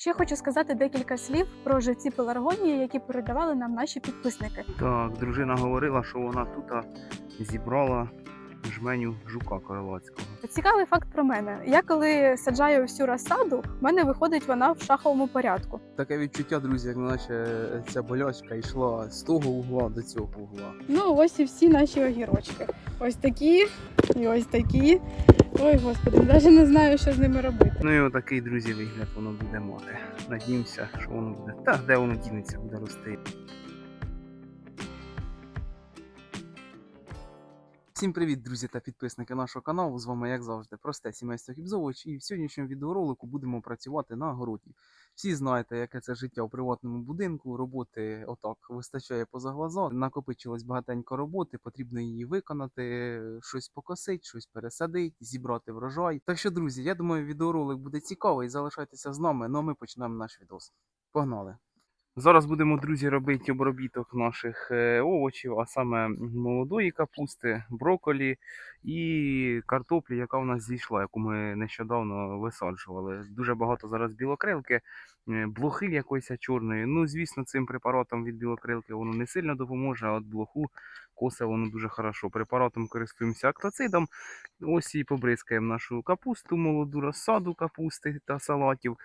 Ще хочу сказати декілька слів про живці пеларгонії, які передавали нам наші підписники. Так, дружина говорила, що вона тут зібрала жменю жука королацького. Цікавий факт про мене. Я коли саджаю всю розсаду, в мене виходить вона в шаховому порядку. Таке відчуття, друзі, як наче ця болячка йшла з того угла до цього угла. Ну, ось і всі наші огірочки. Ось такі і ось такі. Ой, господи, навіть не знаю, що з ними робити. Ну і отакий, друзі, вигляд воно буде мати. Надіємося, що воно буде. Та де воно дінеться, буде рости. Всім привіт, друзі та підписники нашого каналу. З вами, як завжди, просте сімейство Хібзович. І в сьогоднішньому відеоролику будемо працювати на городі. Всі знаєте, яке це життя у приватному будинку. Роботи отак вистачає поза глаза. Накопичилось багатенько роботи, потрібно її виконати, щось покосити, щось пересадити, зібрати врожай. Так що, друзі, я думаю, відеоролик буде цікавий. Залишайтеся з нами. Ну а ми почнемо наш відос. Погнали! Зараз будемо, друзі, робити обробіток наших е, овочів, а саме молодої капусти, броколі і картоплі, яка в нас зійшла, яку ми нещодавно висаджували. Дуже багато зараз білокрилки, е, блохи якоїсь чорної. Ну, звісно, цим препаратом від білокрилки воно не сильно допоможе, а от блоху косе воно дуже хорошо. Препаратом користуємося актоцидом. Ось і побризкаємо нашу капусту, молоду розсаду капусти та салатів.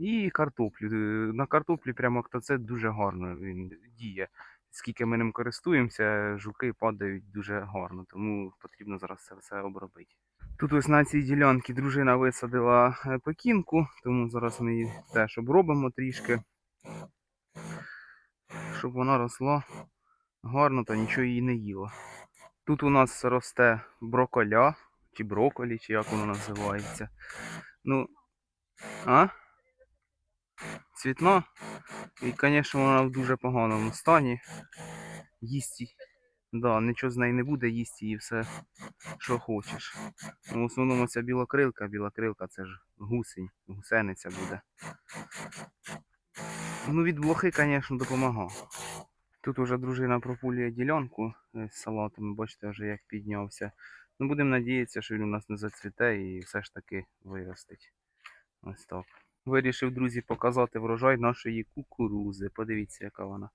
І картоплю. Е, На картоплі прямо актоцид дуже гарно він діє. Скільки ми ним користуємося, жуки падають дуже гарно, тому потрібно зараз це все обробити. Тут ось на цій ділянці дружина висадила е, пекінку, тому зараз ми її теж обробимо трішки, щоб вона росла гарно та нічого її не їло. Тут у нас росте броколя, чи броколі, чи як воно називається. Ну, а? Цвітна. І, звісно, вона в дуже поганому стані. Їсть. Да, нічого з неї не буде, їсть її все, що хочеш. Ну, в основному ця білокрилка, білокрилка це ж гусень, гусениця буде. Ну, від блохи, звісно, допомагав. Тут уже дружина пропулює ділянку е, з салатами, бачите, вже як піднявся. Ну, будемо надіятися, що він у нас не зацвіте і все ж таки виростить. Ось так. Вирішив, друзі, показати врожай нашої кукурузи. Подивіться, яка вона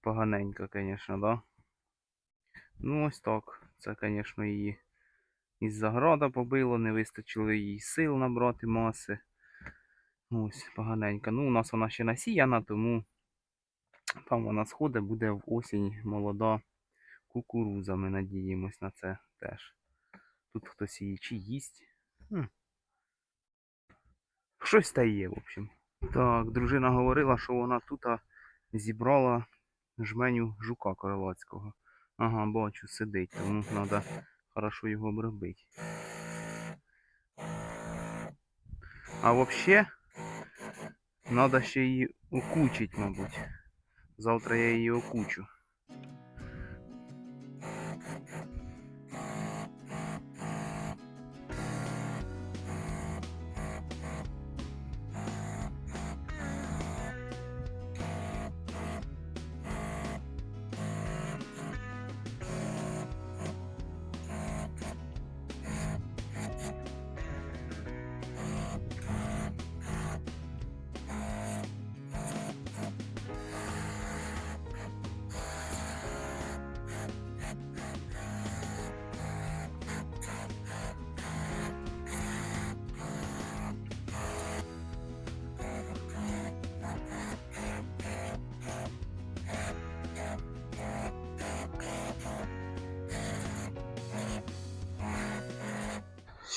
поганенька, звісно, да? Ну, ось так. Це, звісно, її із заграда побило, не вистачило їй сил набрати маси. Ось, поганенька. Ну, у нас вона ще насіяна, тому там вона сходить, буде в осінь молода кукуруза. Ми надіємось на це теж. Тут хтось її чи їсть. Хм. Щось та є, в общем. Так, дружина говорила, що вона тут зібрала жменю жука королацького. Ага, бачу, сидить, тому треба хорошо його обробити. А взагалі, треба ще її окучити, мабуть. Завтра я її окучу.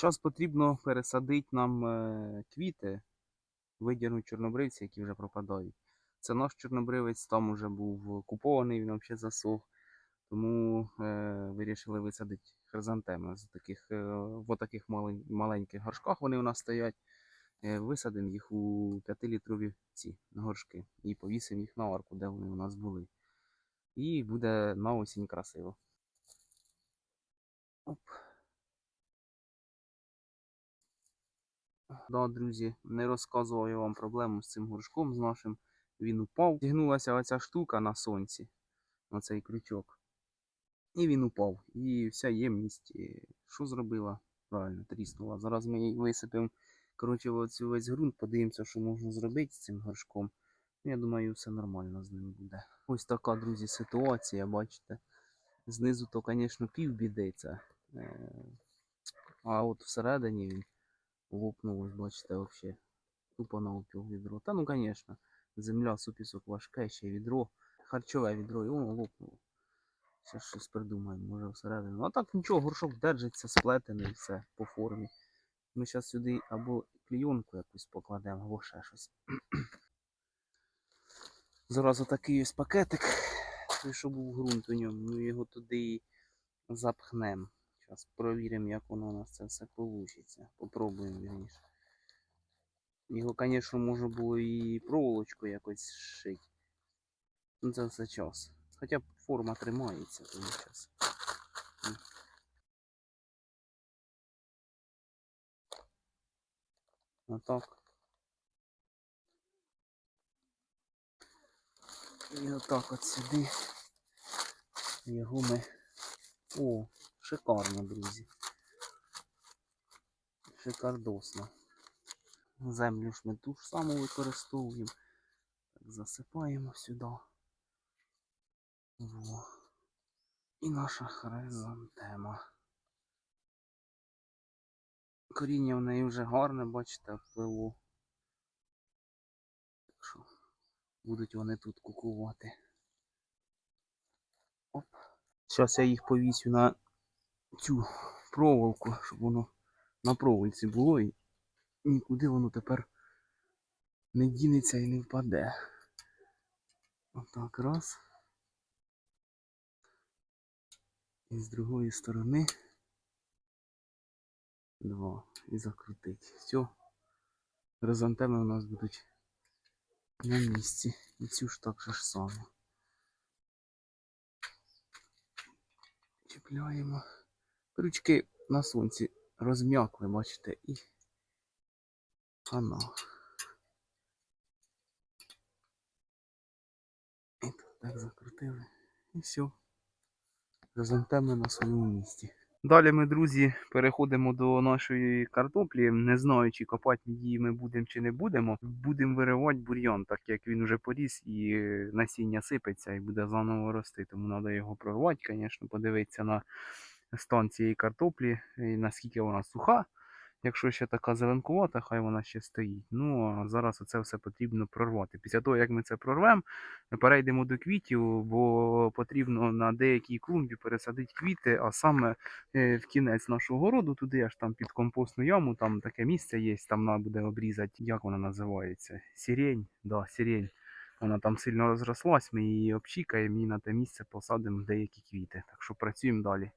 Зараз потрібно пересадити нам е, квіти, видірнути чорнобривці, які вже пропадають. Це наш чорнобривець, там уже був купований, він взагалі засох. Тому е, вирішили висадити хризантеми. З таких, е, в таких малень, маленьких горшках вони у нас стоять. Е, висадимо їх у 5-літрові ці горшки і повісимо їх на арку, де вони у нас були. І буде на осінь красиво. Оп. Да, друзі, не розказував я вам проблему з цим горшком з нашим. Він упав. Зігнулася оця штука на сонці, оцей крючок. І він упав. І вся ємність, е, що зробила? Правильно, тріснула. Зараз ми її висипемо Коротше, оцю весь ґрунт, подивимося, що можна зробити з цим горшком. Ну, Я думаю, все нормально з ним буде. Ось така, друзі, ситуація, бачите. Знизу то, звісно, півбіди це. Е, А от всередині він лопнув, ось бачите, взагалі. Тупо на опіл відро. Та ну, звісно, земля, супісок важке, ще відро. Харчове відро, і воно лопнуло. Ще щось придумаємо, може всередину. А так нічого, горшок держиться, сплетений, все по формі. Ми зараз сюди або клійонку якусь покладемо, або ще щось. Зараз отакий ось пакетик. Той, що був ґрунт у ньому, ми його туди запхнемо. Зараз провіримо, як воно у нас це все вийде. Попробуємо вірніше. Його, звісно, можна було і проволочку якось зшити. Ну це все час. Хоча форма тримається, тому час. Отак. І отак от сюди. Його ми. О, шикарно, друзі. Шикардосно. Землю ж ми ту ж саму використовуємо. Так, засипаємо сюди. Во. І наша хризантема. Коріння в неї вже гарне, бачите, впливо. Так що будуть вони тут кукувати. Оп. Зараз я їх повісю на цю проволоку, щоб воно на проволоці було і нікуди воно тепер не дінеться і не впаде. Отак раз. І з другої сторони два. І закрутить. Все. Хризантеми у нас будуть на місці. І цю ж так же ж само. Чіпляємо. Ручки на сонці розм'якли, бачите, і хана. І тут так закрутили. І все. Хризантеми на своєму місці. Далі ми, друзі, переходимо до нашої картоплі. Не знаю, чи копати її ми будемо чи не будемо. Будемо виривати бур'ян, так як він вже поріс і насіння сипеться і буде заново рости. Тому треба його прорвати, звісно, подивитися на стан цієї картоплі, і наскільки вона суха. Якщо ще така зеленкувата, хай вона ще стоїть. Ну а зараз оце все потрібно прорвати. Після того, як ми це прорвемо, перейдемо до квітів, бо потрібно на деякій клумбі пересадити квіти, а саме е, в кінець нашого городу, туди аж там під компостну яму, там таке місце є, там треба буде обрізати, як вона називається? Сірень, да, сірень. Вона там сильно розрослась, ми її обчікаємо і на те місце посадимо деякі квіти. Так що працюємо далі.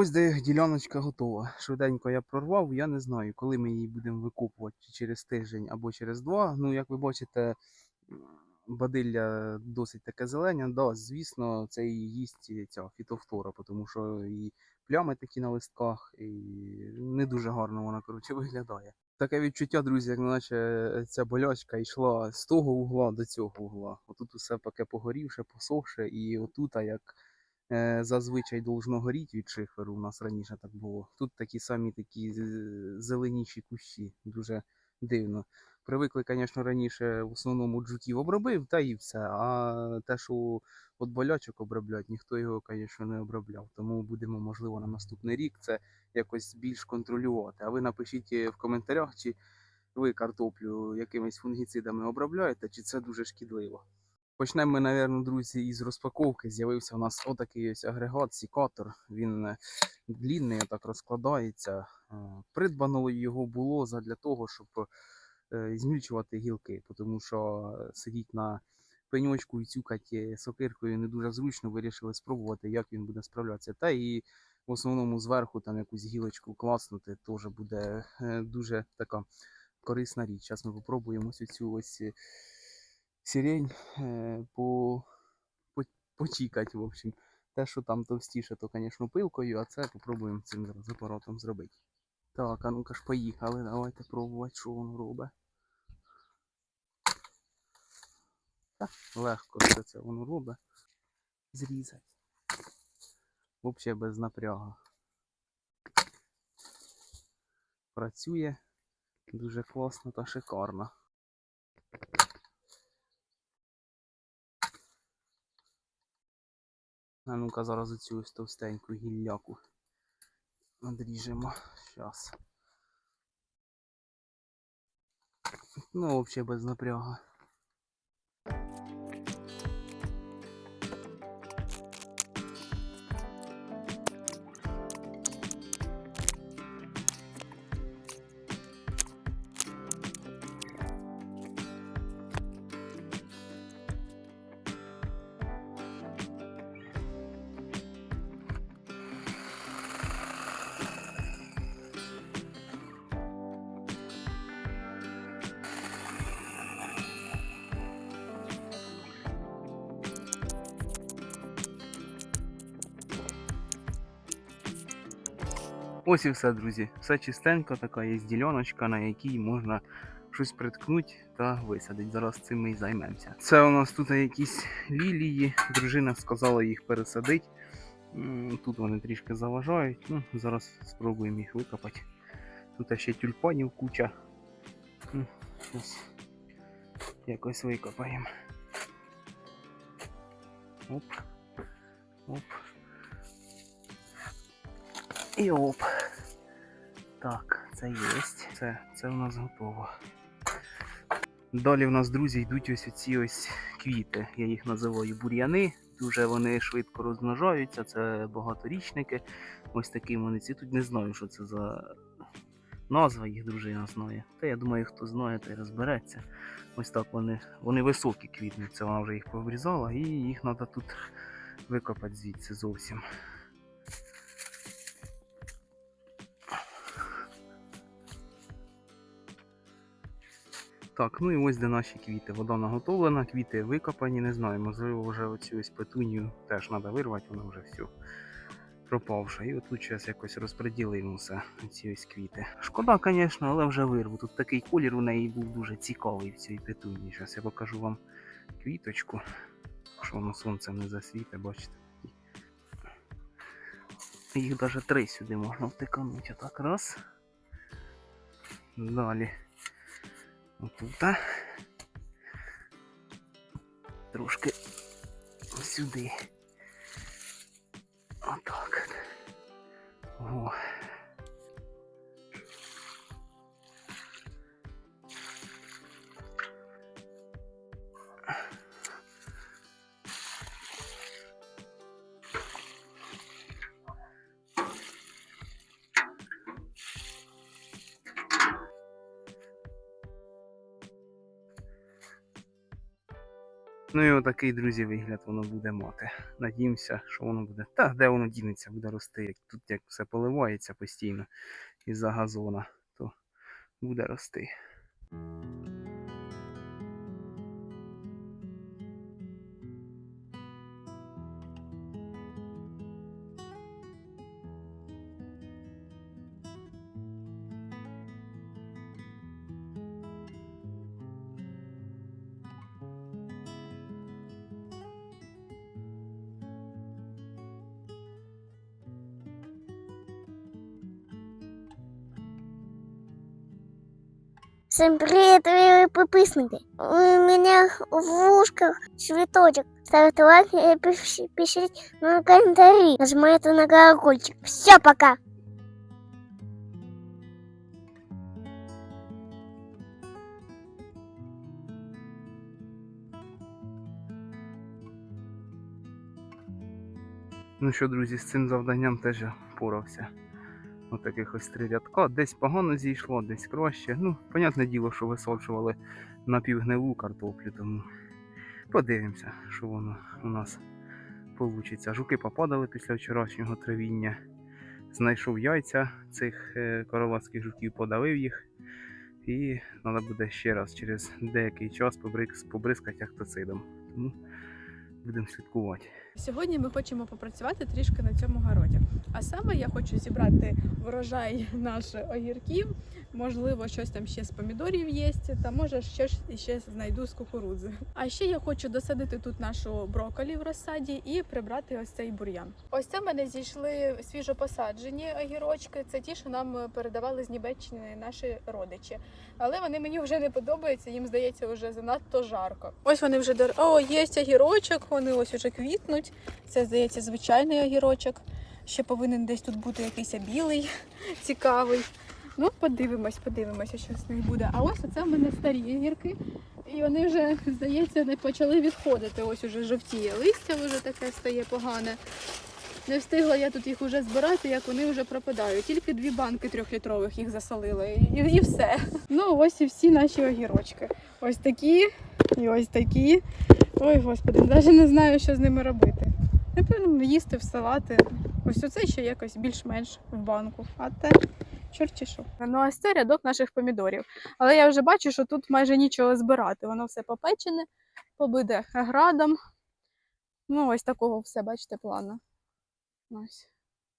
Ось де діляночка готова. Швиденько я прорвав. Я не знаю, коли ми її будемо викопувати, чи через тиждень або через два. Ну, як ви бачите, бадилля досить таке зелене. Да, звісно, це і їсть ця фітофтора, тому що і плями такі на листках, і не дуже гарно вона коротше виглядає. Таке відчуття, друзі, як наче ця болячка йшла з того угла до цього угла. Отут усе таке погорівше, посохше, і отут, як зазвичай должно від шиферу. У нас раніше так було. Тут такі самі такі зеленіші кущі. Дуже дивно. Привикли, звісно, раніше в основному джутів обробив, та і все. А те, що от болячок оброблять, ніхто його, звісно, не обробляв. Тому будемо, можливо, на наступний рік це якось більш контролювати. А ви напишіть е, в коментарях, чи ви картоплю якимись фунгіцидами обробляєте, чи це дуже шкідливо. Почнемо ми, напевно, друзі, із розпаковки. З'явився у нас отакий ось агрегат, сікатор. Він е, длінний, так розкладається. Е, Придбано його було задля того, щоб е, змільчувати гілки, тому що сидіть на пеньочку і цюкати сокиркою не дуже зручно, вирішили спробувати, як він буде справлятися. Та і в основному зверху там якусь гілочку класнути теж буде дуже така корисна річ. Зараз ми попробуємо ось цю ось сирень е, по, по, почікати, в общем. Те, що там товстіше, то, звісно, пилкою, а це попробуємо цим зараз зробити. Так, а ну-ка ж поїхали, давайте пробувати, що воно робить. Так, легко все це воно робить. Зрізати. Взагалі без напрягу. Працює дуже класно та шикарно. А ну-ка зараз оцю ось товстеньку гілляку надріжемо. Щас. Ну, взагалі без напрягу. Ось і все, друзі. Все чистенько, така є діляночка, на якій можна щось приткнути та висадити. Зараз цим ми і займемося. Це у нас тут якісь лілії. Дружина сказала їх пересадити. Тут вони трішки заважають. Ну, зараз спробуємо їх викопати. Тут ще тюльпанів куча. М, Щось якось викопаємо. Оп. Оп. І оп. Так, це є. Це, це у нас готово. Далі в нас, друзі, йдуть ось ці ось квіти. Я їх називаю бур'яни. Дуже вони швидко розмножаються, це багаторічники. Ось такі вони ці. Тут не знаю, що це за назва їх дружина знає. Та я думаю, хто знає, той розбереться. Ось так вони, вони високі квітнуть. Це вона вже їх поврізала, і їх треба тут викопати звідси зовсім. Так, ну і ось де наші квіти. Вода наготовлена, квіти викопані, не знаю, можливо, вже оцю ось петунію теж треба вирвати, вона вже все пропавша. І отут зараз якось розподілимо все, ці ось квіти. Шкода, звісно, але вже вирву. Тут такий колір у неї був дуже цікавий в цій петунії. Зараз я покажу вам квіточку, що воно сонцем не засвіте, бачите. Їх навіть три сюди можна втиканути. Отак, раз. Далі. Отут. Трошки сюди. Отак. О. Ну і отакий, друзі, вигляд воно буде мати. Надіємося, що воно буде. Та де воно дінеться, буде рости. Як тут як все поливається постійно із-за газона, то буде рости. Всем привет, дорогие подписчики! У меня в ушках цветочек. Ставьте лайк и пиш- пишите на комментарии. Нажимайте на колокольчик. Все, пока! Ну що, друзі, з цим завданням теж я впорався. Отаких ось три рядка. Десь погано зійшло, десь краще. Ну, понятне діло, що висаджували напівгнилу картоплю, тому подивимося, що воно у нас вийде. Жуки попадали після вчорашнього травіння. Знайшов яйця цих е, жуків, подавив їх. І треба буде ще раз через деякий час побризкати актоцидом. Тому будемо слідкувати. Сьогодні ми хочемо попрацювати трішки на цьому городі. А саме я хочу зібрати врожай наших огірків, можливо, щось там ще з помідорів є, та може щось ще знайду з кукурудзи. А ще я хочу досадити тут нашу брокколі в розсаді і прибрати ось цей бур'ян. Ось це в мене зійшли свіжопосаджені огірочки. Це ті, що нам передавали з Німеччини наші родичі. Але вони мені вже не подобаються, їм здається, вже занадто жарко. Ось вони вже дор... О, є огірочок, вони ось уже квітнуть. Це, здається, звичайний огірочок. Ще повинен десь тут бути якийсь білий, цікавий. Ну, подивимось, подивимося, що з них буде. А ось оце в мене старі огірки. І вони вже, здається, не почали відходити. Ось уже жовтіє листя, вже таке стає погане. Не встигла я тут їх уже збирати, як вони вже пропадають. Тільки дві банки трьохлітрових їх засолила і, і все. Ну, ось і всі наші огірочки. Ось такі і ось такі. Ой, господи, навіть не знаю, що з ними робити. Напевно, їсти в салати. Ось оце ще якось більш-менш в банку. А те чорті що. Ну, ось це рядок наших помідорів. Але я вже бачу, що тут майже нічого збирати. Воно все попечене, побиде градом. Ну, ось такого все, бачите, плану. Ось.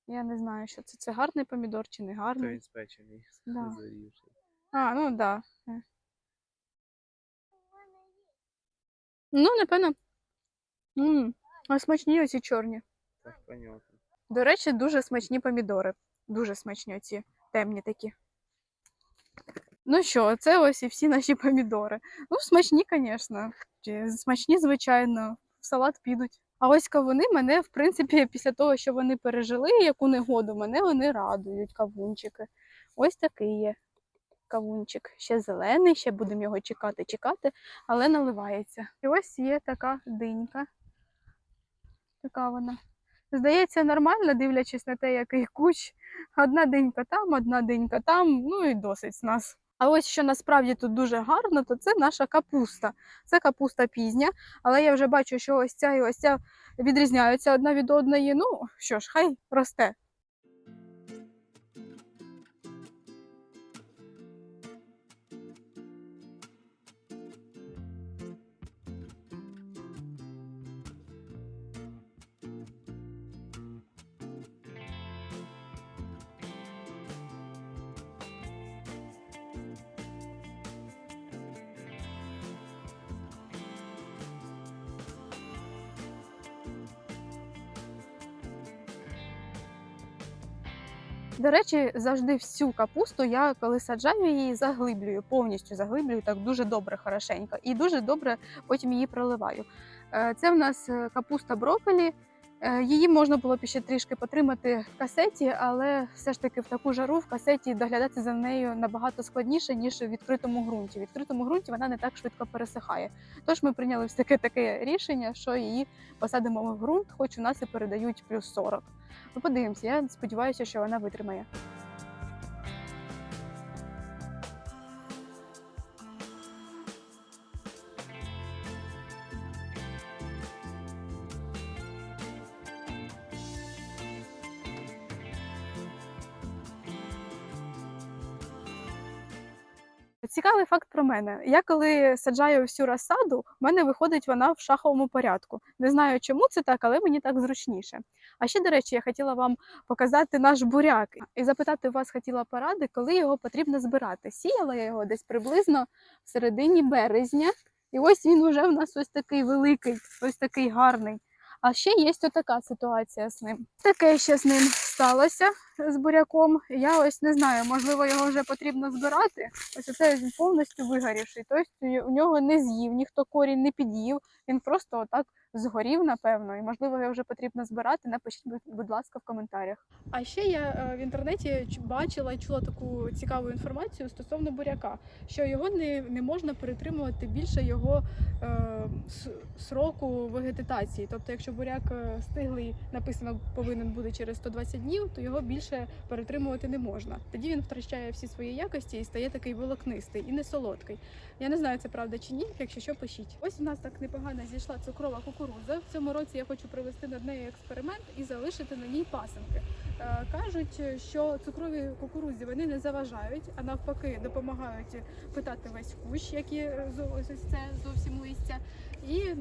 Я не знаю, що це. Це гарний помідор чи не гарний. спечений, Да. зарівший. А, ну так. Да. Е. Ну, напевно. м А смачні оці чорні. Так, понятно. До речі, дуже смачні помідори. Дуже смачні ці темні такі. Ну що, це ось і всі наші помідори. Ну, смачні, звісно. Смачні, звичайно, в салат підуть. А ось кавуни мене, в принципі, після того, що вони пережили яку негоду, мене вони радують, кавунчики. Ось такий є кавунчик. Ще зелений, ще будемо його чекати, чекати, але наливається. І ось є така динька. Така вона. Здається, нормально, дивлячись на те, який кущ. Одна денька там, одна денька там, ну і досить з нас. А ось що насправді тут дуже гарно, то це наша капуста. Це капуста пізня, але я вже бачу, що ось ця і ось ця відрізняються одна від одної. Ну що ж, хай росте. До речі, завжди всю капусту я коли саджаю її, заглиблюю, повністю заглиблюю так дуже добре, хорошенько, і дуже добре потім її проливаю. Е, Це в нас е, капуста брокколі. Е, Її можна було б ще трішки потримати в касеті, але все ж таки в таку жару в касеті доглядати за нею набагато складніше, ніж в відкритому ґрунті. В відкритому ґрунті вона не так швидко пересихає. Тож ми прийняли все таке таке рішення, що її посадимо в ґрунт, хоч у нас і передають плюс 40. Ну, подивимося, я сподіваюся, що вона витримає. Цікавий факт про мене. Я коли саджаю всю розсаду, в мене виходить вона в шаховому порядку. Не знаю, чому це так, але мені так зручніше. А ще, до речі, я хотіла вам показати наш буряк і запитати вас хотіла поради, коли його потрібно збирати. Сіяла я його десь приблизно в середині березня, і ось він уже в нас ось такий великий, ось такий гарний. А ще є така ситуація з ним. Таке ще з ним сталося з буряком. Я ось не знаю, можливо, його вже потрібно збирати. Ось оце він повністю вигорівший. Тобто у нього не з'їв, ніхто корінь не під'їв. Він просто отак згорів, напевно, і можливо його вже потрібно збирати. Напишіть, будь- ласка, в коментарях. А ще я е, в інтернеті бачила і чула таку цікаву інформацію стосовно буряка, що його не, не можна перетримувати більше його е, сроку вегетації. Тобто, якщо буряк е, стиглий, написано повинен бути через 120 днів, то його більше перетримувати не можна. Тоді він втрачає всі свої якості і стає такий волокнистий і не солодкий. Я не знаю, це правда чи ні. Якщо що, пишіть. Ось у нас так непогано зійшла цукрова кукурудза. В цьому році я хочу провести над нею експеримент і залишити на ній пасинки. Е, Кажуть, що цукрові кукурудзі вони не заважають, а навпаки допомагають питати весь кущ, які е, це зовсім листя. І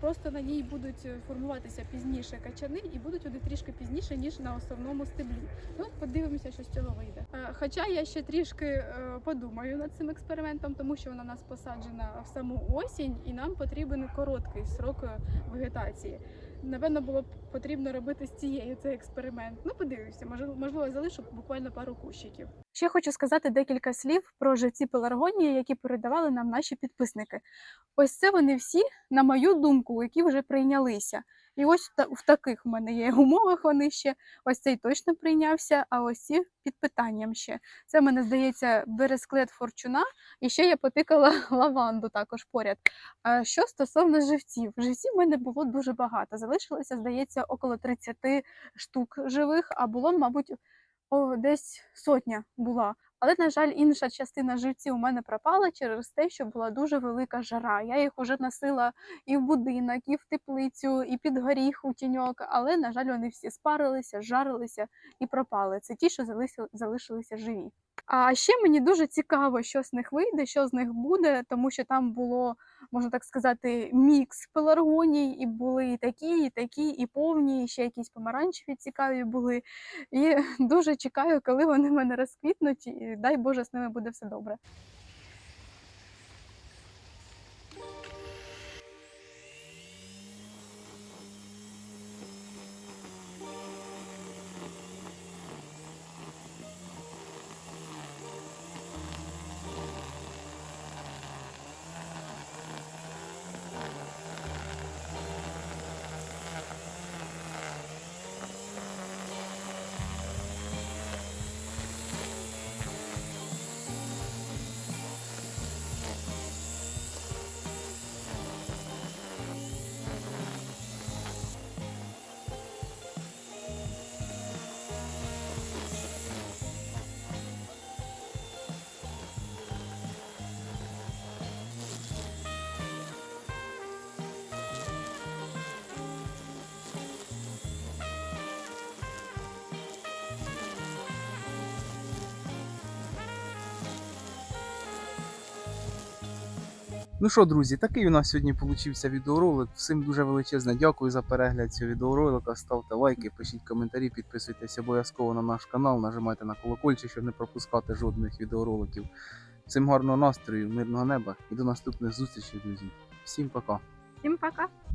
просто на ній будуть формуватися пізніше качани і будуть вони трішки пізніше, ніж на основному стеблі. Ну, подивимося, що з цього вийде. Е, Хоча я ще трішки е, подумаю над цим експериментом, тому що вона у нас посаджена в саму осінь, і нам потрібен короткий срок е, вегетації. Напевно, було б потрібно робити з цією цей експеримент. Ну, подивимося, можливо, можливо, залишу буквально пару кущиків. Ще хочу сказати декілька слів про живці пеларгонії, які передавали нам наші підписники. Ось це вони всі, на мою думку, які вже прийнялися. І ось в таких в мене є умовах вони ще. Ось цей точно прийнявся, а ось ці під питанням ще. Це мене здається бересклет форчуна, і ще я потикала лаванду також поряд. А що стосовно живців, живців в мене було дуже багато. Залишилося, здається, около 30 штук живих, а було, мабуть, о, десь сотня була. Але, на жаль, інша частина живців у мене пропала через те, що була дуже велика жара. Я їх уже носила і в будинок, і в теплицю, і під горіх у тіньок, але, на жаль, вони всі спарилися, жарилися і пропали. Це ті, що залиши- залишилися живі. А ще мені дуже цікаво, що з них вийде, що з них буде, тому що там було, можна так сказати, мікс пеларгоній, і були і такі, і такі, і повні, і ще якісь помаранчеві цікаві були. І дуже чекаю, коли вони в мене розквітнуть, і дай Боже, з ними буде все добре. Ну що, друзі, такий у нас сьогодні получився відеоролик. Всім дуже величезне дякую за перегляд цього відеоролика. Ставте лайки, пишіть коментарі, підписуйтесь обов'язково на наш канал, нажимайте на колокольчик, щоб не пропускати жодних відеороликів. Всім гарного настрою, мирного неба і до наступних зустрічей, друзі. Всім пока! Всім пока!